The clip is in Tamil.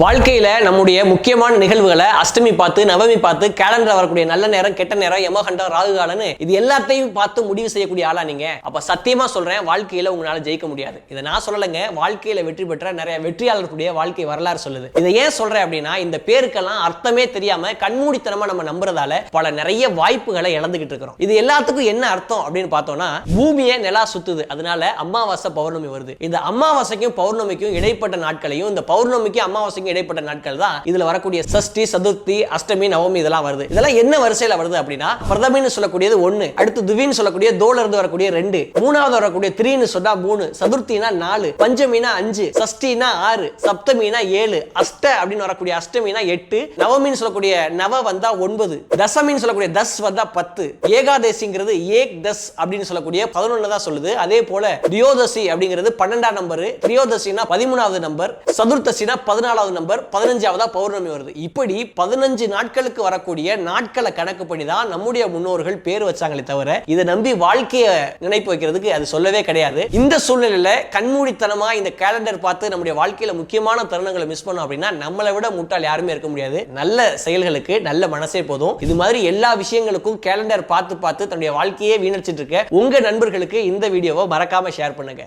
வாழ்க்கையில் நம்முடைய முக்கியமான நிகழ்வுகளை அஷ்டமி பார்த்து நவமி பார்த்து கேலண்டர் வரக்கூடிய நல்ல நேரம் கெட்ட நேரம் யமகண்டம் ராகுகாலனு இது எல்லாத்தையும் பார்த்து முடிவு செய்யக்கூடிய ஆளா நீங்க. அப்ப சத்தியமா சொல்றேன் வாழ்க்கையில உங்களால ஜெயிக்க முடியாது. இதை நான் சொல்லலைங்க வாழ்க்கையில வெற்றி பெற்ற நிறைய வெற்றியாளர்களுடைய வாழ்க்கை வரலாறு சொல்லுது. இதை ஏன் சொல்றேன் அப்படின்னா இந்த பேருக்கெல்லாம் அர்த்தமே தெரியாம கண்மூடித்தனமா நம்ம நம்புறதால பல நிறைய வாய்ப்புகளை இழந்துகிட்டு இருக்கிறோம். இது எல்லாத்துக்கும் என்ன அர்த்தம் அப்படின்னு பார்த்தோம்னா பூமியை நிலா சுத்துது. அதனால அமாவாசை பௌர்ணமி வருது. இந்த அமாவாசைக்கும் பௌர்ணமிக்கும் இடைப்பட்ட நாட்களையும் இந்த பௌர்ணமிக்கு அமாவாசைக்கும் இடைப்பட்ட நாட்கள் தான் இதுல வரக்கூடிய சஷ்டி சதுர்த்தி அஷ்டமி நவமி இதெல்லாம் வருது. இதெல்லாம் என்ன வரிசையில வருது அப்படின்னா பிரதமின்னு சொல்லக்கூடியது ஒண்ணு அடுத்து துவின்னு சொல்லக்கூடிய தோல இருந்து வரக்கூடிய ரெண்டு மூணாவது வரக்கூடிய த்ரீன்னு சொன்னா மூணு சதுர்த்தினா நாலு பஞ்சமினா அஞ்சு சஷ்டினா ஆறு சப்தமினா ஏழு அஷ்ட அப்படின்னு வரக்கூடிய அஷ்டமினா எட்டு நவமின்னு சொல்லக்கூடிய நவ வந்தா ஒன்பது தசமின்னு சொல்லக்கூடிய தஸ் வந்தா பத்து ஏகாதசிங்கிறது ஏக் தஸ் அப்படின்னு சொல்லக்கூடிய பதினொன்னு தான் சொல்லுது. அதே போல தியோதசி அப்படிங்கிறது பன்னெண்டாம் நம்பர் திரியோதசினா பதிமூணாவது நம்பர் சதுர்த்தசினா பதினாலாவது நம்பர் பதினஞ்சாவதா பௌர்ணமி வருது. இப்படி பதினஞ்சு நாட்களுக்கு வரக்கூடிய நாட்களை கணக்கு பண்ணி தான் நம்முடைய முன்னோர்கள் பேர் வச்சாங்களே தவிர இதை நம்பி வாழ்க்கையை நினைப்பு வைக்கிறதுக்கு அது சொல்லவே கிடையாது. இந்த சூழ்நிலையில கண்மூடித்தனமா இந்த கேலண்டர் பார்த்து நம்முடைய வாழ்க்கையில முக்கியமான தருணங்களை மிஸ் பண்ணோம் அப்படின்னா நம்மளை விட முட்டாள் யாருமே இருக்க முடியாது. நல்ல செயல்களுக்கு நல்ல மனசே போதும். இது மாதிரி எல்லா விஷயங்களுக்கும் கேலண்டர் பார்த்து பார்த்து தன்னுடைய வாழ்க்கையே வீணடிச்சிட்டு இருக்க. உங்க நண்பர்களுக்கு இந்த வீடியோவை மறக்காம ஷேர் பண்ணுங்க.